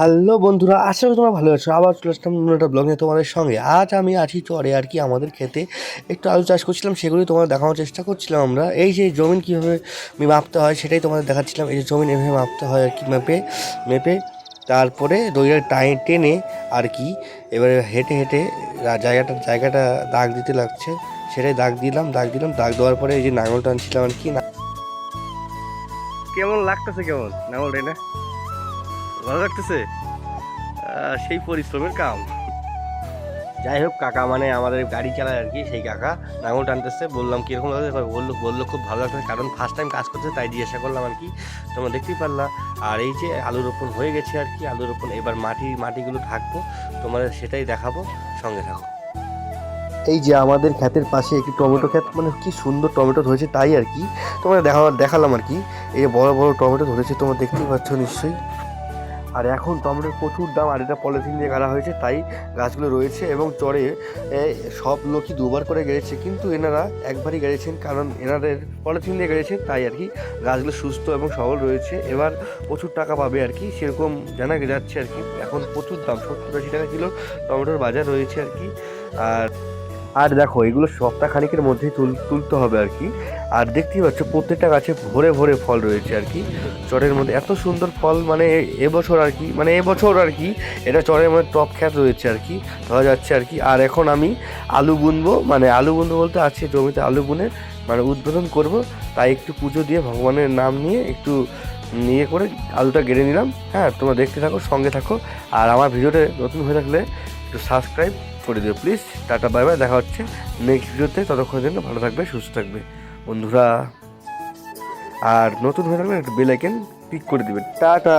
Hello বন্ধুরা, আশা করি তোমরা ভালো আছো। আবার চলে আসলাম নতুন একটা ব্লগ তোমাদের সঙ্গে। আজ আমি আছি চরে আর কি আমাদের খেতে একটু আলু চাষ করছিলাম সেগুলি তোমাদের দেখানোর চেষ্টা করছিলাম আমরা। এই যে জমিন কীভাবে মাপতে হয়, সেটাই তোমাদের দেখাচ্ছিলাম। এই যে জমিন এভাবে মাপতে হয় আর কি, মেপে মেপে। তারপরে দইটা টাই টেনে আর কি, এবারে হেঁটে হেঁটে জায়গাটা জায়গাটা দাগ দিতে লাগছে। সেটাই দাগ দিলাম দাগ দিলাম, দাগ দেওয়ার পরে এই যে নাঙল টানছিলাম আর কি কেমন লাগতেছে কেমন? নাঙল টেনে ভালো লাগতেছে? সেই পরিশ্রমের কাম। যাই হোক, কাকা মানে আমাদের গাড়ি চালায় আর কি, সেই কাকা নাঙল টানতেছে। বললাম, কীরকম লাগছে? বলল বলল, খুব ভালো লাগছে। কারণ ফার্স্ট টাইম কাজ করছে তাই জিজ্ঞাসা করলাম আর কি। তোমরা দেখতেই পারলা। আর এই যে আলু রোপণ হয়ে গেছে আর কি আলু রোপণ, এবার মাটি, মাটিগুলো ঢাকবো। তোমাদের সেটাই দেখাবো, সঙ্গে থাকো। এই যে আমাদের ক্ষেতের পাশে একটি টমেটো ক্ষেত মানে কি সুন্দর টমেটো ধরেছে তাই আর কি। তোমাদের দেখা দেখালাম আর কি। এই বড় বড় টমেটো ধরেছে, তোমরা দেখতেই পাচ্ছ নিশ্চয়ই। আর এখন টমেটোর প্রচুর দাম আর এটা পলিথিন দিয়ে গাড়া হয়েছে তাই গাছগুলো রয়েছে এবং এ, সব লোকই দুবার করে গেড়েছে কিন্তু এনারা একবারই গেড়েছেন কারণ এনাদের পলিথিন দিয়ে গেড়েছেন তাই আর কি গাছগুলো সুস্থ এবং সবল রয়েছে এবার প্রচুর টাকা পাবে আর কি সেরকম জানা যাচ্ছে আর কি এখন প্রচুর দাম সত্তর আশি টাকা কিলো টমেটোর বাজার রয়েছে আর কি আর আর দেখো, এগুলো সপ্তাহ খানিকের মধ্যেই তুল, তুলতে হবে আর কি। আর দেখতেই পাচ্ছ, প্রত্যেকটা গাছে ভরে ভরে ফল রয়েছে আর কি। চরের মধ্যে এত সুন্দর ফল মানে এবছর আর কি মানে এবছর আর কি, এটা চরের মধ্যে টপ খ্যাত রয়েছে আর কি, ধরা যাচ্ছে আর কি। আর এখন আমি আলু বুনবো মানে আলু বুনবো বলতে আছে জমিতে আলু বুনে মানে উদ্বোধন করব। তাই একটু পুজো দিয়ে ভগবানের নাম নিয়ে একটু নিয়ে করে আলুটা গেড়ে নিলাম। হ্যাঁ তোমরা দেখতে থাকো, সঙ্গে থাকো। আর আমার ভিডিওটা নতুন হয়ে থাকলে একটু সাবস্ক্রাইব করে দিও প্লিজ টাটা বাই বাই দেখা হচ্ছে নেক্সট ভিডিওতে ততক্ষণের জন্য ভালো থাকবে, সুস্থ থাকবে। বন্ধুরা, আর নতুন হয়ে থাকলে একটা বেল আইকন ক্লিক করে দেবেন। টাটা!